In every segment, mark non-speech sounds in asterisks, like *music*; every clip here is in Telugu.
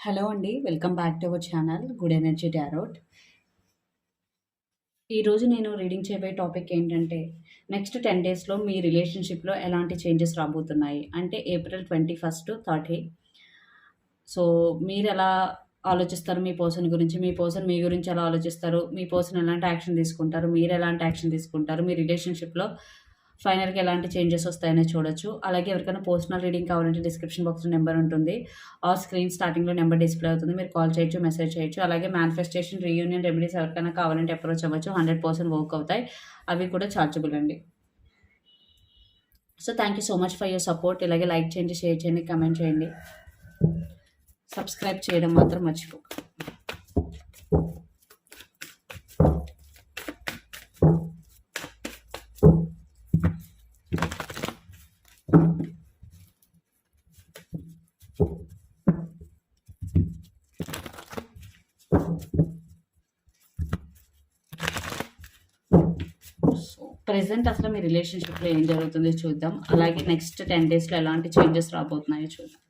హలో అండి. Welcome back to our channel good energy tarot. ఈరోజు నేను రీడింగ్ చేయబోయే టాపిక్ ఏంటంటే, నెక్స్ట్ 10 డేస్‌లో మీ రిలేషన్‌షిప్‌లో ఎలాంటి చేంజెస్ రాబోతున్నాయి? అంటే ఏప్రిల్ 21-30 సో, మీరు ఎలా ఆలోచిస్తారు మీ పర్సన్ గురించి? మీ పర్సన్ మీ గురించి ఎలా ఆలోచిస్తారు? మీ పర్సన్ ఎలాంటి యాక్షన్ తీసుకుంటారు? మీరు ఎలాంటి యాక్షన్ తీసుకుంటారు? మీ రిలేషన్‌షిప్‌లో ఫైనల్‌గా ఎలాంటి చేంజెస్ వస్తాయని చూడొచ్చు. అలాగే ఎవరికైనా పర్సనల్ రీడింగ్ కావాలంటే డిస్క్రిప్షన్ బాక్స్‌లో నెంబర్ ఉంటుంది. ఆ స్క్రీన్ స్టార్టింగ్‌లో నెంబర్ డిస్‌ప్లే అవుతుంది. మీరు కాల్ చేయొచ్చు, మెసేజ్ చేయొచ్చు. అలాగే మేనిఫెస్టేషన్, రీయూనియన్ రెమెడీస్ ఎవరికైనా కావాలంటే అప్రోచ్ అవ్వచ్చు. 100% వర్క్ అవుతాయి. అవి కూడా చార్జబుల్ అండి. So, thank you so much for your support. ఇలాగే లైక్ చేయండి, షేర్ చేయండి, కమెంట్ చేయండి. సబ్స్క్రైబ్ చేయడం మాత్రం మర్చిపోకండి. ప్రజెంట్ అసలు మీ రిలేషన్‌షిప్‌లో ఏం జరుగుతుందో చూద్దాం. అలాగే నెక్స్ట్ 10 డేస్‌లో ఎలాంటి చేంజెస్ రాబోతున్నాయో చూద్దాం.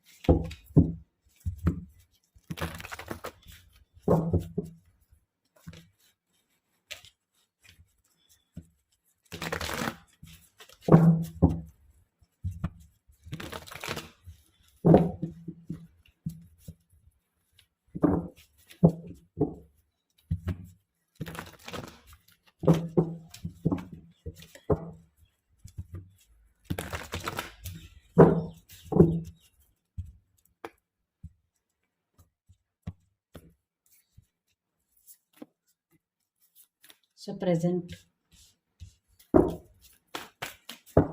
సో, ప్రెజెంట్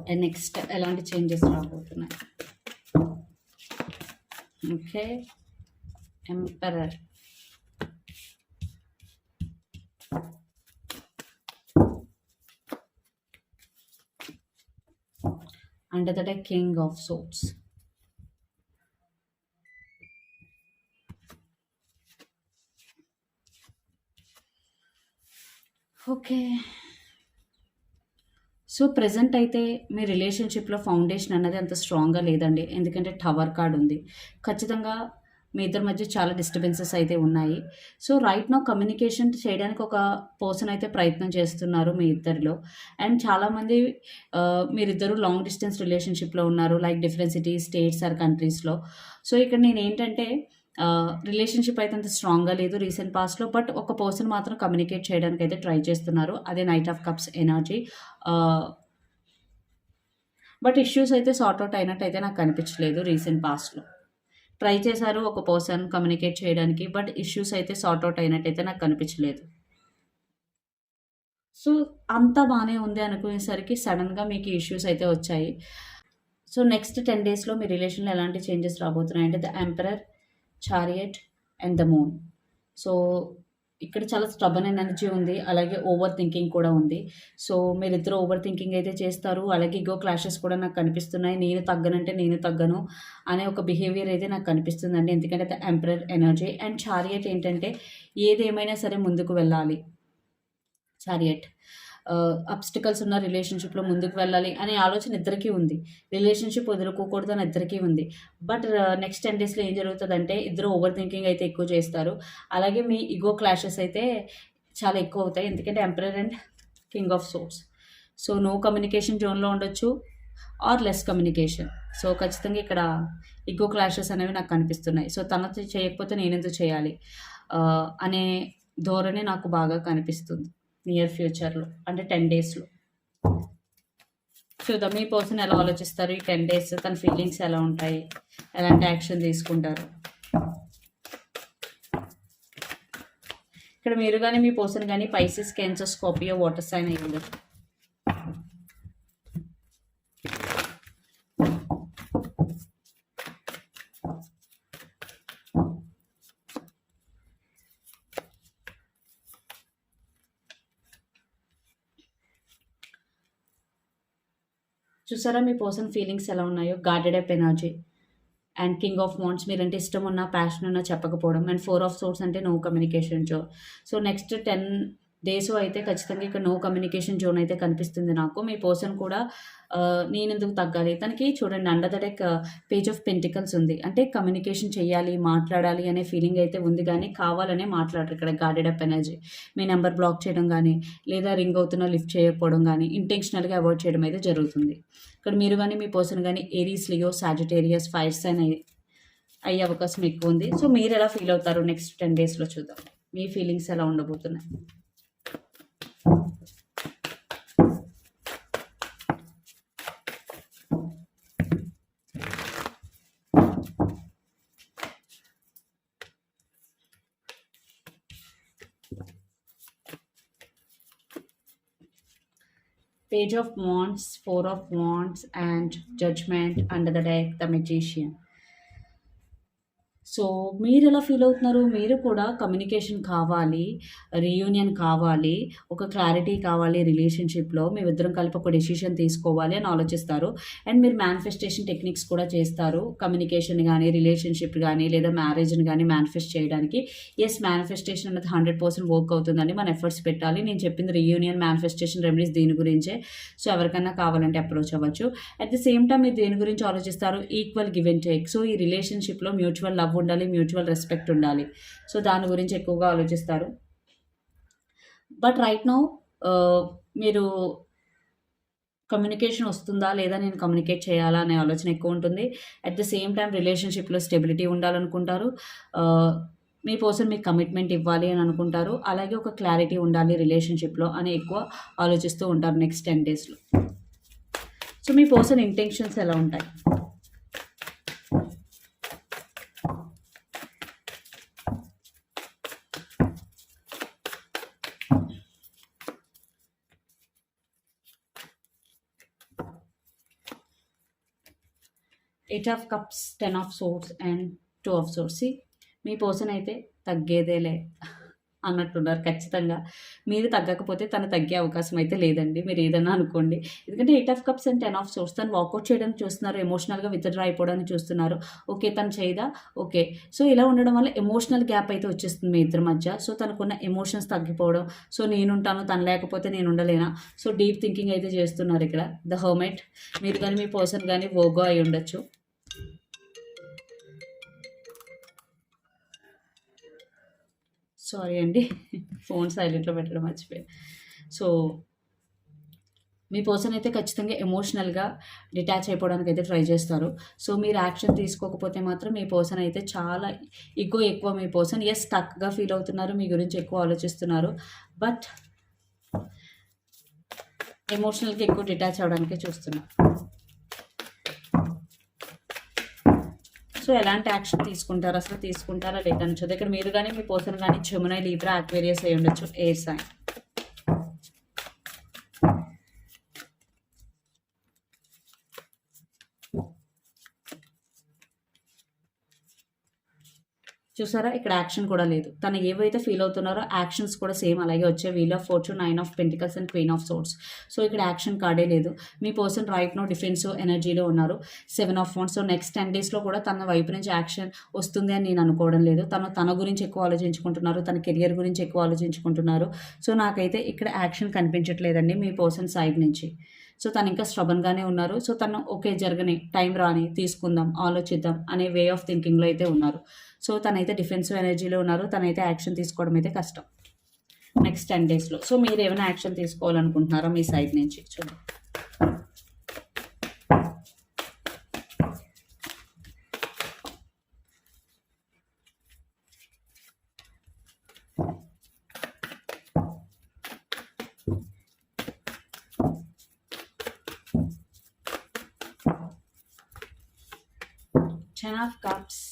అండ్ నెక్స్ట్ ఎలాంటి చేంజెస్ రాబోతున్నాయి? Okay. Emperor. Under the deck king of okay. So, present అయితే మీ రిలేషన్‌షిప్‌లో ఫౌండేషన్ అన్నది అంత స్ట్రాంగ్‌గా లేదండి. ఎందుకంటే టవర్ కార్డ్ ఉంది. ఖచ్చితంగా మీ ఇద్దరి మధ్య చాలా డిస్టర్బెన్సెస్ అయితే ఉన్నాయి. సో, రైట్ నో కమ్యూనికేషన్ చేయడానికి ఒక పర్సన్ అయితే ప్రయత్నం చేస్తున్నారు మీ ఇద్దరిలో. అండ్ చాలామంది మీరిద్దరు లాంగ్ డిస్టెన్స్ రిలేషన్‌షిప్‌లో ఉన్నారు. Like different cities, states or కంట్రీస్‌లో. సో, ఇక్కడ నేనేంటంటే ఏంటంటే రిలేషన్‌షిప్ అయితే అంత స్ట్రాంగ్‌గా లేదు రీసెంట్ పాస్ట్‌లో. బట్ ఒక పర్సన్ మాత్రం కమ్యూనికేట్ చేయడానికి అయితే ట్రై చేస్తున్నారు. అదే night of cups energy. But issues అయితే సార్ట్ అయినట్టు అయినట్టయితే నాకు కనిపించలేదు రీసెంట్ పాస్ట్‌లో. ట్రై చేశారు ఒక పర్సన్ కమ్యూనికేట్ చేయడానికి. బట్ ఇష్యూస్ అయితే సార్ట్ ఔట్ అయినట్టయితే నాకు కనిపించలేదు. సో, అంతా బాగానే ఉంది అనుకునేసరికి సడన్గా మీకు ఇష్యూస్ అయితే వచ్చాయి. సో, నెక్స్ట్ 10 డేస్‌లో మీ రిలేషన్‌లో ఎలాంటి changes రాబోతున్నాయంటే the emperor, chariot and the moon. So, ఇక్కడ చాలా స్టబన్ ఎనర్జీ ఉంది. అలాగే ఓవర్ థింకింగ్ కూడా ఉంది. సో, మీరిద్దరూ ఓవర్ థింకింగ్ అయితే చేస్తారు. అలాగే ఇగో క్లాషెస్ కూడా నాకు కనిపిస్తున్నాయి. నేను తగ్గనంటే నేను తగ్గను అనే ఒక బిహేవియర్ అయితే నాకు కనిపిస్తుందండి. ఎందుకంటే the emperor energy and chariot ఏంటంటే ఏదేమైనా సరే ముందుకు వెళ్ళాలి. చారియట్. అబ్‌స్టికల్స్ ఉన్న రిలేషన్‌షిప్‌లో ముందుకు వెళ్ళాలి అనే ఆలోచన ఇద్దరికీ ఉంది. రిలేషన్‌షిప్ వదులుకోకూడదు అని ఇద్దరికీ ఉంది. బట్ నెక్స్ట్ 10 డేస్‌లో ఏం జరుగుతుందంటే ఇద్దరు ఓవర్ థింకింగ్ అయితే ఎక్కువ చేస్తారు. అలాగే మీ ఇగో క్లాషెస్ అయితే చాలా ఎక్కువ అవుతాయి. ఎందుకంటే emperor and king of swords so, no communication జోన్‌లో ఉండొచ్చు. Are less communication. సో, ఖచ్చితంగా ఇక్కడ ఇగో క్లాషెస్ అనేవి నాకు కనిపిస్తున్నాయి. సో, తనతో చేయకపోతే నేనెందుకు చేయాలి? అనే ధోరణి నాకు బాగా కనిపిస్తుంది. నియర్ ఫ్యూచర్‌లో అంటే 10 డేస్‌లో. చూద్దాం మీ పర్సన్ ఎలా ఆలోచిస్తారు ఈ 10 డేస్? తన ఫీలింగ్స్ ఎలా ఉంటాయి? ఎలాంటి యాక్షన్ తీసుకుంటారు? ఇక్కడ మీరు కానీ మీ పర్సన్ కానీ Pisces, cancer, Scorpio water sign అయ్యి చూసారా మీ పర్సన్ ఫీలింగ్స్ ఎలా ఉన్నాయో? Guarded up energy. And king of wands మీరంటే ఇష్టం ఉన్నా, ప్యాషన్ ఉన్నా చెప్పకపోవడం. అండ్ ఫోర్ ఆఫ్ సోర్స్ అంటే నో కమ్యూనికేషన్ జో సో, నెక్స్ట్ 10 డేస్ అయితే ఖచ్చితంగా ఇక్కడ నో కమ్యూనికేషన్ జోన్ అయితే కనిపిస్తుంది నాకు. మీ పర్సన్ కూడా నేనెందుకు నేను ఎందుకు తగ్గాలి? తనకి చూడండి under the deck page of pentacles ఉంది. అంటే కమ్యూనికేషన్ చేయాలి మాట్లాడాలి అనే ఫీలింగ్ అయితే ఉంది కానీ కావాలనే మాట్లాడరు ఇక్కడ గార్డెడ్ అప్ ఎనర్జీ మీ నెంబర్ బ్లాక్ చేయడం కానీ లేదా రింగ్ అవుతున్న లిఫ్ట్ చేయకపోవడం కానీ ఇంటెన్షనల్గా అవాయిడ్ చేయడం అయితే జరుగుతుంది. ఇక్కడ మీరు కానీ మీ పర్సన్ కానీ Aries Leo Sagittarius fire sign అయ్యే అవకాశం ఎక్కువ ఉంది. సో మీరు ఎలా ఫీల్ అవుతారు? నెక్స్ట్ టెన్ డేస్లో చూద్దాం. మీ ఫీలింగ్స్ ఎలా ఉండబోతున్నాయి? Page of Wands, Four of Wands, and Judgment under the deck, the Magician. So మీరు ఎలా ఫీల్ అవుతున్నారు? మీరు కూడా కమ్యూనికేషన్ కావాలి రీయూనియన్ కావాలి ఒక క్లారిటీ కావాలి రిలేషన్షిప్లో మేమిద్దరం కలిపి ఒక డెసిషన్ తీసుకోవాలి అని ఆలోచిస్తారు. అండ్ మీరు మేనిఫెస్టేషన్ టెక్నిక్స్ కూడా చేస్తారు. కమ్యూనికేషన్ కానీ రిలేషన్షిప్ కానీ లేదా మ్యారేజ్ని కానీ మేనిఫెస్ట్ చేయడానికి. ఎస్ మేనిఫెస్టేషన్ అనేది హండ్రెడ్ పర్సెంట్ వర్క్ అవుతుందని మన ఎఫర్ట్స్ పెట్టాలి. నేను చెప్పింది రీయూనియన్ మేనిఫెస్టేషన్ రెమెడీస్ దీని గురించే. సో ఎవరికైనా కావాలంటే అప్రోచ్ అవ్వచ్చు. అట్ ది సేమ్ టైం మీరు దేని గురించి ఆలోచిస్తారు? Equal give and take so ఈ రిలేషన్షిప్లో మ్యూచువల్ లవ్ ఉండాలి మ్యూచువల్ రెస్పెక్ట్ ఉండాలి. సో దాని గురించి ఎక్కువగా ఆలోచిస్తారు. బట్ రైట్ నౌ మీరు కమ్యూనికేషన్ వస్తుందా లేదా నేను కమ్యూనికేట్ చేయాలా అనే ఆలోచన ఎక్కువ ఉంటుంది. అట్ ద సేమ్ టైం రిలేషన్షిప్లో స్టెబిలిటీ ఉండాలనుకుంటారు. మీ పర్సన్ మీకు కమిట్మెంట్ ఇవ్వాలి అని అనుకుంటారు. అలాగే ఒక క్లారిటీ ఉండాలి రిలేషన్షిప్లో అని ఎక్కువ ఆలోచిస్తూ ఉంటారు నెక్స్ట్ టెన్ డేస్లో. సో మీ పర్సన్ ఇంటెన్షన్స్ ఎలా ఉంటాయి? Eight of cups ten of swords and two of swords me person అయితే తగ్గేదేలే అన్నట్టున్నారు ఖచ్చితంగా. మీరు తగ్గకపోతే తను తగ్గే అవకాశం అయితే లేదండి మీరు ఏదన్నా అనుకోండి. ఎందుకంటే eight of cups and ten of swords తను వాకౌట్ చేయడానికి చూస్తున్నారు ఎమోషనల్గా విత్డ్రా అయిపోవడానికి చూస్తున్నారు. ఓకే తను చేయదా? ఓకే సో ఇలా ఉండడం వల్ల ఎమోషనల్ గ్యాప్ అయితే వచ్చేస్తుంది మీ ఇద్దరి మధ్య. సో తనకున్న ఎమోషన్స్ తగ్గిపోవడం. సో నేనుంటాను తను లేకపోతే నేను ఉండలేనా సో డీప్ థింకింగ్ అయితే చేస్తున్నారు ఇక్కడ. ద హర్మెట్ మీరు కానీ మీ పర్సన్ కానీ వోగో అయి ఉండొచ్చు. సారీ అండి. ఫోన్ సైలెంట్లో పెట్టడం మర్చిపోయాను సో మీ పర్సన్ అయితే ఖచ్చితంగా ఎమోషనల్గా డిటాచ్ అయిపోవడానికి అయితే ట్రై చేస్తారు. సో మీరు యాక్షన్ తీసుకోకపోతే మాత్రం మీ పర్సన్ అయితే చాలా ఎక్కువ ఎక్కువ మీ పర్సన్. ఎస్ స్టక్గా ఫీల్ అవుతున్నారు మీ గురించి ఎక్కువ ఆలోచిస్తున్నారు. బట్ ఎమోషనల్గా ఎక్కువ డిటాచ్ అవ్వడానికే చూస్తున్నారు సో ఎలాంటి యాక్షన్ తీసుకుంటారు అసలు తీసుకుంటారా లేదా చూద్దాం. ఇక్కడ మీరు కానీ మీ పర్సన్ కానీ చెమునై లీబ్రా అక్వేరియస్ అయి ఉండొచ్చు ఎయిర్ సైన్. చూసారా? ఇక్కడ యాక్షన్ కూడా లేదు. తను ఏవైతే ఫీల్ అవుతున్నారో యాక్షన్స్ కూడా సేమ్ అలాగే వచ్చే wheel of fortune nine of pentacles and queen of swords so ఇక్కడ యాక్షన్ కార్డే లేదు. మీ పర్సన్ రైట్ నో డిఫెన్సివ్ ఎనర్జీలో ఉన్నారు. సెవెన్ ఆఫ్ ఫోన్స్ సో నెక్స్ట్ టెన్ డేస్లో కూడా తన వైపు నుంచి యాక్షన్ వస్తుంది అని నేను అనుకోవడం లేదు. తను తన గురించి ఎక్కువ ఆలోచించుకుంటున్నారు. తన కెరియర్ గురించి ఎక్కువ ఆలోచించుకుంటున్నారు. సో నాకైతే ఇక్కడ యాక్షన్ కనిపించట్లేదండి మీ పర్సన్ సైడ్ నుంచి. సో తను ఇంకా స్ట్రబన్గానే ఉన్నారు. సో తను ఓకే జరగని టైం రాని తీసుకుందాం ఆలోచిద్దాం అనే వే ఆఫ్ థింకింగ్లో అయితే ఉన్నారు. సో తనైతే డిఫెన్సివ్ ఎనర్జీలో ఉన్నారు. తనైతే యాక్షన్ తీసుకోవడం అయితే కష్టం. నెక్స్ట్ టెన్ డేస్లో. సో మీరు ఏమైనా యాక్షన్ తీసుకోవాలనుకుంటున్నారా మీ సైడ్ నుంచి? చూడండి ten of cups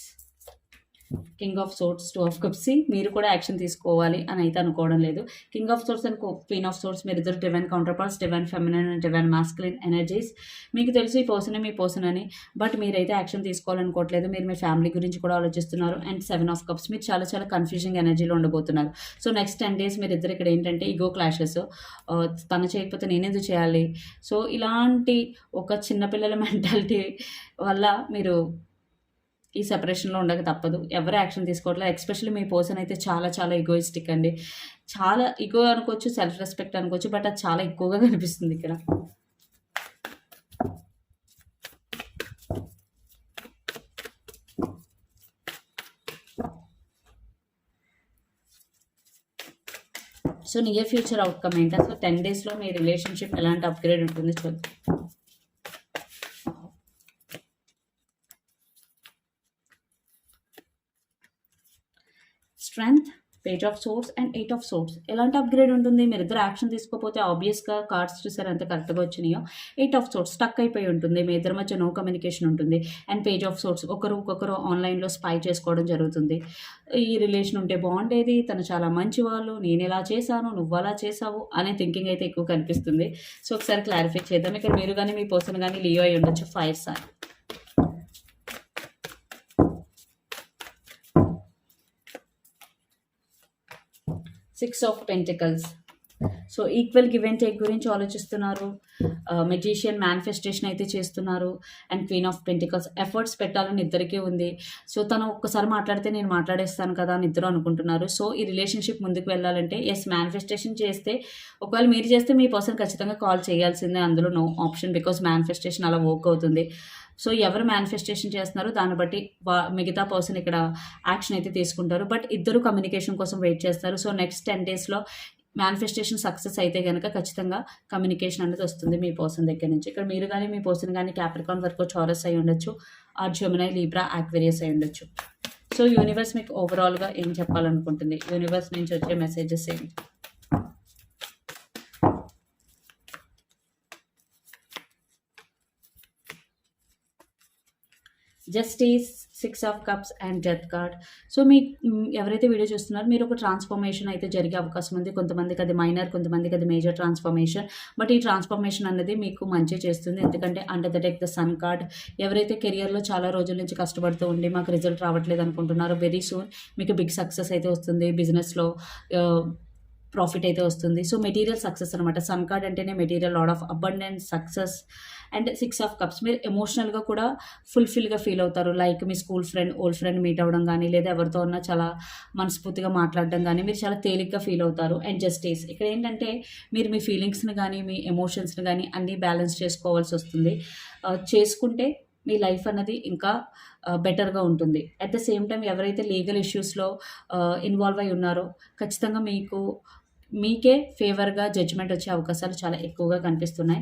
king of swords two of cups మీరు కూడా యాక్షన్ తీసుకోవాలి అని అయితే అనుకోవడం లేదు. King of swords and queen of swords మీరు ఇద్దరు divine counterparts divine feminine and divine masculine energies మీకు తెలుసు ఈ పర్సన్ మీ పర్సన్ అని. బట్ మీరైతే యాక్షన్ తీసుకోవాలనుకోవట్లేదు. మీరు మీ ఫ్యామిలీ గురించి కూడా ఆలోచిస్తున్నారు. అండ్ సెవెన్ ఆఫ్ కప్స్ మీరు చాలా చాలా కన్ఫ్యూజింగ్ ఎనర్జీలో ఉండబోతున్నారు. సో నెక్స్ట్ టెన్ డేస్ మీరు ఇద్దరు ఇక్కడ ఏంటంటే ఈగో క్లాషెస్ uh, తను చేయకపోతే నేనేది చేయాలి? సో ఇలాంటి ఒక చిన్నపిల్లల మెంటాలిటీ *laughs* వల్ల మీరు ఈ సెపరేషన్లో ఉండక తప్పదు. ఎవరు యాక్షన్ తీసుకోవట్లేదు ఎక్స్పెషల్లీ మీ పర్సన్ అయితే చాలా చాలా ఈగోయిస్టిక్ అండి. చాలా ఈగో అనుకోవచ్చు సెల్ఫ్ రెస్పెక్ట్ అనుకోవచ్చు బట్ అది చాలా ఎక్కువగా కనిపిస్తుంది ఇక్కడ. సో నియర్ ఫ్యూచర్ అవుట్కమ్ ఏంటి? అసలు టెన్ డేస్లో మీ రిలేషన్షిప్ ఎలాంటి అప్గ్రేడ్ ఉంటుంది? చూద్దాం page of swords and eight of swords ఎలాంటి అప్గ్రేడ్ ఉంటుంది? మీరు ఇద్దరు యాక్షన్ తీసుకోకపోతే ఆబ్వియస్గా కార్డ్స్ చూసారు ఎంత కరెక్ట్గా వచ్చినాయో. ఎయిట్ ఆఫ్ సోర్స్ స్టక్ అయిపోయి ఉంటుంది. మీ ఇద్దరి మధ్య నో కమ్యూనికేషన్ ఉంటుంది. అండ్ పేజ్ ఆఫ్ సోర్స్ ఒకరు ఒక్కొక్కరు ఆన్లైన్లో స్పై చేసుకోవడం జరుగుతుంది. ఈ రిలేషన్ ఉంటే బాగుండేది తను చాలా మంచి వాళ్ళు నేను ఇలా చేశాను? నువ్వు అలా చేసావు అనే థింకింగ్ అయితే ఎక్కువ కనిపిస్తుంది. సో ఒకసారి క్లారిఫై చేద్దాం. ఇక్కడ మీరు కానీ మీ పర్సన్ కానీ లియో అయి ఉండొచ్చు. Five sir six of pentacles. So equal give and take గురించి ఆలోచిస్తున్నారు. మెజిషియన్ మేనిఫెస్టేషన్ అయితే చేస్తున్నారు. And queen of pentacles. Efforts పెట్టాలని ఇద్దరికీ ఉంది. సో తను ఒక్కసారి మాట్లాడితే నేను మాట్లాడేస్తాను కదా అని ఇద్దరు అనుకుంటున్నారు. సో ఈ రిలేషన్షిప్ ముందుకు వెళ్ళాలంటే ఎస్ మేనిఫెస్టేషన్ చేస్తే ఒకవేళ మీరు చేస్తే మీ పర్సన్ ఖచ్చితంగా కాల్ చేయాల్సిందే. అందులో నో ఆప్షన్ బికాస్ మేనిఫెస్టేషన్ అలా వర్క్ అవుతుంది. సో ఎవరు మేనిఫెస్టేషన్ చేస్తున్నారో దాన్ని బట్టి మిగతా పర్సన్ ఇక్కడ యాక్షన్ అయితే తీసుకుంటారు. బట్ ఇద్దరు కమ్యూనికేషన్ కోసం వెయిట్ చేస్తారు. సో నెక్స్ట్ టెన్ డేస్లో మేనిఫెస్టేషన్ సక్సెస్ అయితే కనుక ఖచ్చితంగా కమ్యూనికేషన్ అనేది వస్తుంది మీ పర్సన్ దగ్గర నుంచి. ఇక్కడ మీరు కానీ మీ పర్సన్ కానీ క్యాప్రికాన్ వరకు చారస్ అయి ఉండొచ్చు. ఆ జమునై లీబ్రా యాక్వేరియస్ అయి ఉండొచ్చు. సో యూనివర్స్ మీకు ఓవరాల్గా ఏం చెప్పాలనుకుంటుంది? యూనివర్స్ నుంచి వచ్చే మెసేజెస్ ఏంటి? Justice six of cups and death card. So మీ ఎవరైతే వీడియో చూస్తున్నారో మీరు ఒక ట్రాన్స్ఫర్మేషన్ అయితే జరిగే అవకాశం ఉంది. కొంతమందికి అది మైనర్ కొంతమందికి అది మేజర్ ట్రాన్స్ఫర్మేషన్. బట్ ఈ ట్రాన్స్ఫర్మేషన్ అనేది మీకు మంచి చేస్తుంది. ఎందుకంటే under the deck the sun card ఎవరైతే కెరియర్లో చాలా రోజుల నుంచి కష్టపడుతూ ఉండి మాకు రిజల్ట్ రావట్లేదు అనుకుంటున్నారో వెరీ సూన్ మీకు బిగ్ సక్సెస్ అయితే వస్తుంది. బిజినెస్లో ప్రాఫిట్ అయితే వస్తుంది. సో మెటీరియల్ సక్సెస్ అనమాట సన్ కార్డ్ అంటేనే material lot of abundance success and six of cups. మీరు ఎమోషనల్గా కూడా ఫుల్ఫిల్గా ఫీల్ అవుతారు. లైక్ మీ school friend old friend meet అవ్వడం కానీ లేదా ఎవరితో ఉన్నా చాలా మనస్ఫూర్తిగా మాట్లాడడం కానీ మీరు చాలా తేలిగ్గా ఫీల్ అవుతారు. అండ్ జస్టిస్ ఇక్కడ ఏంటంటే మీరు మీ ఫీలింగ్స్ని కానీ మీ ఎమోషన్స్ని కానీ అన్నీ బ్యాలెన్స్ చేసుకోవాల్సి వస్తుంది. చేసుకుంటే మీ లైఫ్ అన్నది ఇంకా బెటర్గా ఉంటుంది. అట్ ద సేమ్ టైం ఎవరైతే లీగల్ ఇష్యూస్లో ఇన్వాల్వ్ అయి ఉన్నారో ఖచ్చితంగా మీకు మీకే ఫేవర్గా జడ్జ్మెంట్ వచ్చే అవకాశాలు చాలా ఎక్కువగా కనిపిస్తున్నాయి.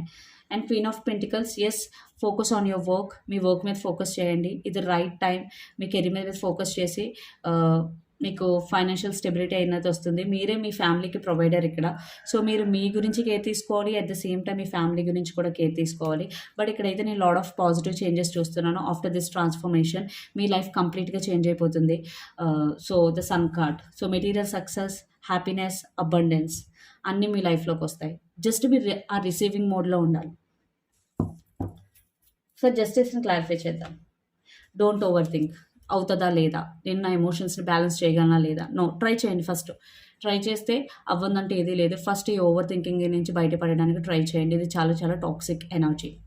And queen of pentacles yes focus on your work me work మీద ఫోకస్ చేయండి. ఇది రైట్ టైం మీ కెరీర్ మీద ఫోకస్ చేసి uh, మీకు ఫైనాన్షియల్ స్టెబిలిటీ అయినది వస్తుంది. మీరే మీ ఫ్యామిలీకి ప్రొవైడర్ ఇక్కడ. సో మీరు మీ గురించి కేర్ తీసుకోవాలి. అట్ ద సేమ్ టైం మీ ఫ్యామిలీ గురించి కూడా కేర్ తీసుకోవాలి. బట్ ఇక్కడైతే నేను లాడ్ ఆఫ్ పాజిటివ్ చేంజెస్ చూస్తున్నాను. ఆఫ్టర్ దిస్ ట్రాన్స్ఫర్మేషన్ మీ లైఫ్ కంప్లీట్గా చేంజ్ అయిపోతుంది. So the sun card so material success happiness abundance అన్నీ మీ లైఫ్లోకి వస్తాయి. జస్ట్ మీరు ఆ రిసీవింగ్ మోడ్లో ఉండాలి. సో జస్టిస్ని క్లారిఫై చేద్దాం. డోంట్ ఓవర్ థింక్ అవుతుందా లేదా? నేను నా ఎమోషన్స్ని బ్యాలెన్స్ చేయగలనా లేదా? నో ట్రై చేయండి ఫస్ట్ ట్రై చేస్తే అవ్వదంటే ఏదీ లేదు. ఫస్ట్ ఈ ఓవర్ థింకింగ్ నుంచి బయటపడడానికి ట్రై చేయండి. ఇది చాలా చాలా toxic energy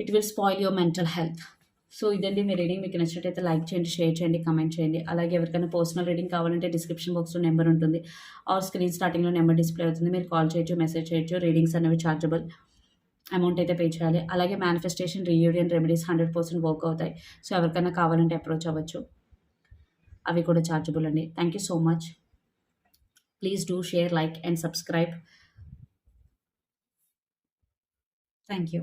it will spoil your mental health so ఇదండి మీ రీడింగ్. మీకు నచ్చినట్టయితే లైక్ చేయండి షేర్ చేయండి కమెంట్ చేయండి. అలాగే ఎవరికైనా పర్సనల్ రీడింగ్ కావాలంటే డిస్క్రిప్షన్ బాక్స్లో నెంబర్ ఉంటుంది. ఆర్ స్క్రీన్ స్టార్టింగ్లో నెంబర్ డిస్ప్లే అవుతుంది. మీరు కాల్ చేయొచ్చు మెసేజ్ చేయొచ్చు. రీడింగ్స్ అనేవి చార్జబుల్ అమౌంట్ అయితే పే చేయాలి. అలాగే manifestation reunion remedies hundred percent work అవుతాయి. సో ఎవరికైనా కావాలంటే అప్రోచ్ అవ్వచ్చు. అవి కూడా చార్జబుల్ అండి. Thank you so much please do share like and subscribe thank you